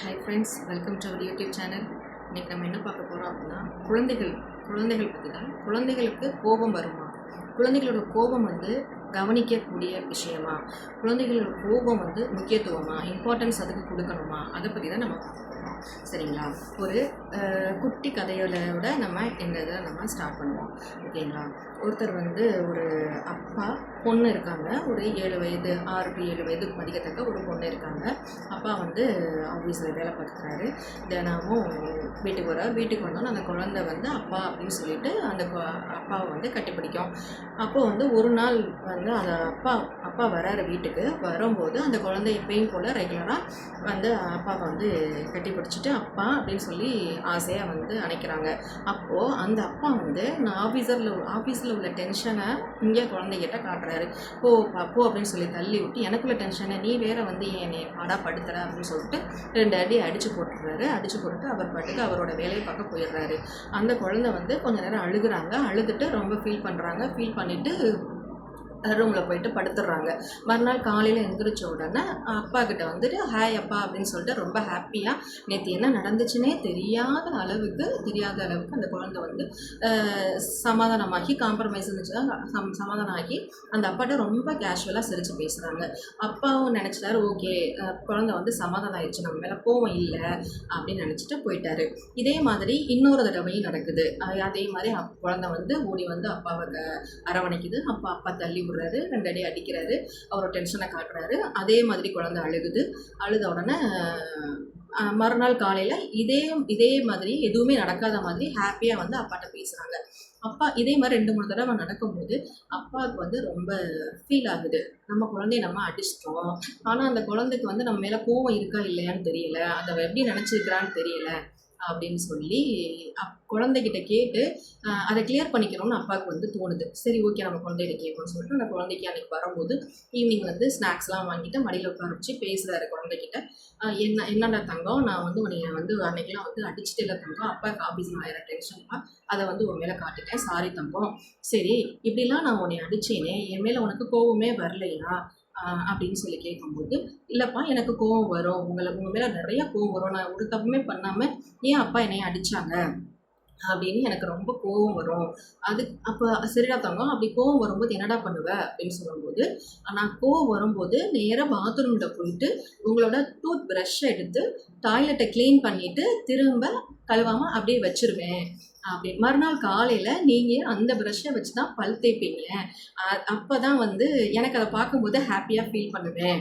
Hi friends welcome to our YouTube channel இன்றைக்கி நம்ம என்ன பார்க்க போகிறோம் அப்படின்னா குழந்தைகள் குழந்தைகள் பற்றி தான் குழந்தைகளுக்கு கோபம் வருமா? குழந்தைகளோட கோபம் வந்து கவனிக்கக்கூடிய விஷயமா? குழந்தைகளோட கோபம் வந்து முக்கியத்துவமா? இம்பார்ட்டன்ஸ் அதுக்கு கொடுக்கணுமா? அதை பற்றி தான் நம்ம பார்க்கணும் சரிங்களா? ஒரு குட்டி கதையோட நம்ம இந்த இதை நம்ம ஸ்டார்ட் பண்ணுவோம். ஓகேங்களா ஒருத்தர் வந்து ஒரு அப்பா பொண்ணு இருக்காங்க. ஒரு ஏழு வயது ஆறு டு ஏழு வயது மதிக்கத்தக்க ஒரு பொண்ணு இருக்காங்க. அப்பா வந்து ஆஃபீஸில் வேலை பார்க்குறாரு. தினமும் வீட்டுக்கு வரார் வீட்டுக்கு வந்தோன்னே அந்த குழந்தை வந்து அப்பா அப்படின்னு சொல்லிட்டு அந்த அப்பாவை வந்து கட்டிப்பிடிக்கும். அப்போது வந்து ஒரு நாள் வந்து அந்த அப்பா அப்பா வராரு வீட்டுக்கு. வரும்போது அந்த குழந்தை எப்பயும் போல் ரெகுலராக வந்து அப்பாவை வந்து கட்டி பிடிச்சிட்டு அப்பா அப்படின்னு சொல்லி ஆசையாக வந்து அணைக்கிறாங்க. அப்போது அந்த அப்பா வந்து நான் ஆஃபீஸரில் ஆஃபீஸில் உள்ள டென்ஷனை இங்கே குழந்தைகிட்ட காட்டுறேன். போ போ அப்படின்னு சொல்லி தள்ளி விட்டு எனக்குள்ள டென்ஷனை நீ வேற வந்து என்னை பாடா படுத்துற அப்படின்னு சொல்லிட்டு ரெண்டு அடி அடிச்சு போட்டுறாரு. அடிச்சு போட்டுட்டு அவர் பாட்டுக்கு அவரோட வேலையை பார்க்க போயிடுறாரு. அந்த குழந்தை வந்து கொஞ்ச நேரம் அழுகுறாங்க. அழுதுட்டு ரொம்ப ஃபீல் பண்ணுறாங்க ஃபீல் பண்ணிவிட்டு ரூமில் போயிட்டு படுத்துடுறாங்க. மறுநாள் காலையில் எந்திரிச்ச உடனே அப்பா கிட்ட வந்துட்டு ஹாய் அப்பா அப்படின்னு சொல்லிட்டு ரொம்ப ஹாப்பியாக நேற்று என்ன நடந்துச்சுன்னே தெரியாத அளவுக்கு தெரியாத அளவுக்கு அந்த குழந்தை வந்து சமாதானமாகி காம்ப்ரமைஸ் இருந்துச்சுன்னா சம் சமாதானம் ஆகி அந்த அப்பாட்ட ரொம்ப கேஷுவலாக சிரித்து பேசுகிறாங்க அப்பாவும் நினச்சிட்டாரு ஓகே குழந்தை வந்து சமாதானம் ஆயிடுச்சு நம்ம மேலே கோவம் இல்லை அப்படின்னு நினச்சிட்டு போயிட்டாரு. இதே மாதிரி இன்னொரு தடவையும் நடக்குது. அதே மாதிரி குழந்தை வந்து ஓடி வந்து அப்பாவை க- அரவணைக்குது. அப்பா அப்பா தள்ளி விடுறாரு ரெண்டு அடி அடிக்கிறாரு அவரோட டென்ஷனை காட்டுறாரு. அதே மாதிரி குழந்தை அழுகுது. அழுத உடனே மறுநாள் காலையில் இதே இதே மாதிரி எதுவுமே நடக்காத மாதிரி ஹாப்பியாக வந்து அப்பாட்ட பேசுகிறாங்க அப்பா இதே மாதிரி ரெண்டு மூணு தடவை நடக்கும்போது அப்பாவுக்கு வந்து ரொம்ப ஃபீல் ஆகுது. நம்ம குழந்தைய நம்ம அடிச்சிட்டோம். ஆனால் அந்த குழந்தைக்கு வந்து நம்ம மேலே கோவம் இருக்கா இல்லையான்னு தெரியல. அதை எப்படி நினச்சிருக்கிறான்னு தெரியல. அப்படின்னு சொல்லி அப் குழந்தைகிட்ட கேட்டு அதை கிளியர் பண்ணிக்கணும்னு அப்பாவுக்கு வந்து தோணுது. சரி ஓகே நம்ம குழந்தைகிட்ட கேட்போம்னு சொல்லிட்டு அந்த குழந்தைக்கு அன்னைக்கு வரும்போது ஈவினிங் வந்து ஸ்நாக்ஸ்லாம் வாங்கிட்டு மடியில் உட்கார வச்சு பேசுகிறாரு குழந்தைகிட்ட. என்ன என்னடா தங்கம்? நான் வந்து உன்னை வந்து அன்னைக்கெல்லாம் வந்து அடிச்சுட்டு இல்லை தங்கம். அப்பாவுக்கு ஆஃபீஸில் ஆயிரம் டென்ஷன்ப்பா அதை வந்து உன் மேலே காட்டிட்டேன். சாரி தங்கம். சரி இப்படிலாம் நான் உன்னை அடிச்சேனே என் மேலே உனக்கு கோவமே வரலையா? அப்படின்னு சொல்லி கேட்கும்போது இல்லைப்பா எனக்கு கோவம் வரும். உங்களை உங்கள் மேலே நிறைய கோவம் வரும். நான் ஒரு தப்புமே பண்ணாமல் ஏன் அப்பா என்னை அடிச்சாங்க? அப்படின்னு எனக்கு ரொம்ப கோவம் வரும். அது அப்போ சரிடா தங்கம் அப்படி கோவம் வரும்போது என்னடா பண்ணுவ? அப்படின்னு சொல்லும்போது நான் கோவம் வரும்போது நேராக பாத்ரூமில் போயிட்டு உங்களோட டூத் ப்ரஷ் எடுத்து டாய்லெட்டை க்ளீன் பண்ணிவிட்டு திரும்ப கழுவாமல் அப்படியே வச்சிருவேன். அப்படி. மறுநாள் காலையில் நீங்கள் அந்த ப்ரஷ்ஷை வச்சு தான் பல் தேய்ப்பீங்க. அப்போ தான் வந்து எனக்கு அதை பார்க்கும்போது ஹாப்பியாக ஃபீல் பண்ணுவேன்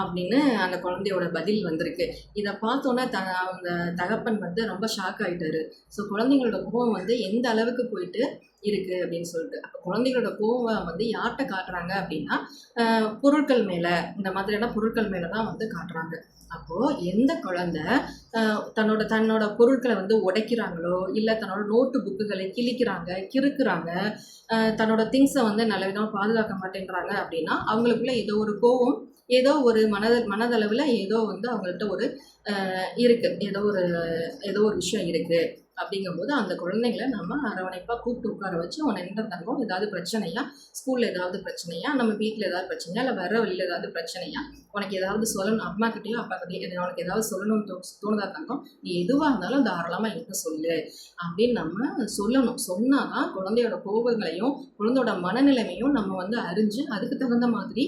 அப்படின்னு அந்த குழந்தையோட பதில் வந்திருக்கு. இதை பார்த்தோன்னே த அந்த தகப்பன் வந்து ரொம்ப ஷாக் ஆகிட்டாரு ஸோ குழந்தைங்களோட முகம் வந்து எந்த அளவுக்கு போயிட்டு இருக்குது அப்படின்னு சொல்லிட்டு. அப்போ குழந்தைகளோட கோவம் வந்து யார்கிட்ட காட்டுறாங்க அப்படின்னா பொருட்கள் மேலே இந்த மாதிரியான பொருட்கள் மேலே தான் வந்து காட்டுறாங்க. அப்போது எந்த குழந்தை தன்னோட தன்னோட பொருட்களை வந்து உடைக்கிறாங்களோ இல்லை தன்னோட நோட்டு புக்குகளை கிழிக்கிறாங்க கிறுக்குறாங்க தன்னோட திங்ஸை வந்து நல்ல விதமாக பாதுகாக்க மாட்டேன்றாங்க அப்படின்னா அவங்களுக்குள்ள ஏதோ ஒரு கோவம் ஏதோ ஒரு மனத மனதளவில் ஏதோ வந்து அவங்கள்ட்ட ஒரு இருக்குது ஏதோ ஒரு ஏதோ ஒரு விஷயம் இருக்குது அப்படிங்கும்போது அந்த குழந்தைங்கள நம்ம அரவணைப்பாக கூப்பிட்டு உட்கார வச்சு அவனை என்ன தங்கம் ஏதாவது பிரச்சனையா? ஸ்கூலில் ஏதாவது பிரச்சனையா? நம்ம வீட்டில் ஏதாவது பிரச்சனையா? இல்லை வர வழியில் ஏதாவது பிரச்சனையா? உனக்கு ஏதாவது சொல்லணும்? அம்மா கிட்டேயோ அப்பா கிட்டேயோ உனக்கு ஏதாவது சொல்லணும்னு தோ தோணுதா தங்கம் நீ எதுவாக இருந்தாலும் தாராளமாக எனக்கு சொல்லு. அப்படின்னு நம்ம சொல்லணும். சொன்னால் தான் குழந்தையோட கோபங்களையும் குழந்தையோட மனநிலைமையும் நம்ம வந்து அறிஞ்சு அதுக்கு தகுந்த மாதிரி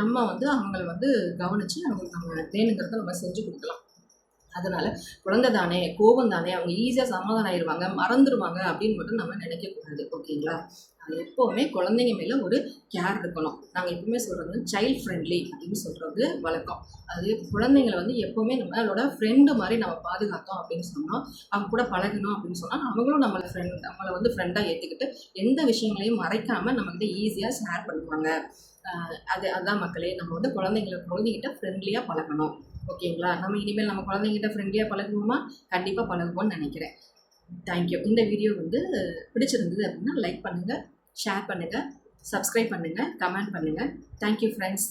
நம்ம வந்து அவங்கள வந்து கவனித்து அவங்களுக்கு நம்ம வேணுங்கிறத நம்ம செஞ்சு கொடுக்கலாம். அதனால குழந்தை தானே கோபம் தானே அவங்க ஈஸியாக சமாதானம் ஆயிடுவாங்க மறந்துடுவாங்க அப்படின்னு மட்டும் நம்ம நினைக்கக்கூடாது ஓகேங்களா? அது எப்போவுமே குழந்தைங்க மேலே ஒரு கேர் இருக்கணும். நாங்கள் எப்பவுமே சொல்கிறது சைல்ட் ஃப்ரெண்ட்லி அப்படின்னு சொல்கிறது வழக்கம். அது குழந்தைங்களை வந்து எப்போவுமே நம்மளோட ஃப்ரெண்டு மாதிரி நம்ம பாதுகாத்தோம் அப்படின்னு சொன்னோம் அவங்க கூட பழகணும் அப்படின்னு சொன்னால் அவங்களும் நம்மளை ஃப்ரெண்ட் நம்மளை வந்து ஃப்ரெண்டாக ஏற்றுக்கிட்டு எந்த விஷயங்களையும் மறைக்காமல் நம்மகிட்ட ஈஸியாக ஷேர் பண்ணுவாங்க. அது அதான் மக்களே நம்ம வந்து குழந்தைங்களை குழந்தைகிட்ட ஃப்ரெண்ட்லியாக பழகணும். ஓகேங்களா? நம்ம இனிமேல் நம்ம குழந்தைங்கிட்ட ஃப்ரெண்ட்லியாக பழகுவோமா? கண்டிப்பாக பழகுவோம்னு நினைக்கிறேன். தேங்க்யூ இந்த வீடியோ வந்து பிடிச்சிருந்தது அப்படின்னா லைக் பண்ணுங்கள் ஷேர் பண்ணுங்கள் சப்ஸ்கிரைப் பண்ணுங்கள் கமெண்ட் பண்ணுங்கள் தேங்க்யூ ஃப்ரெண்ட்ஸ்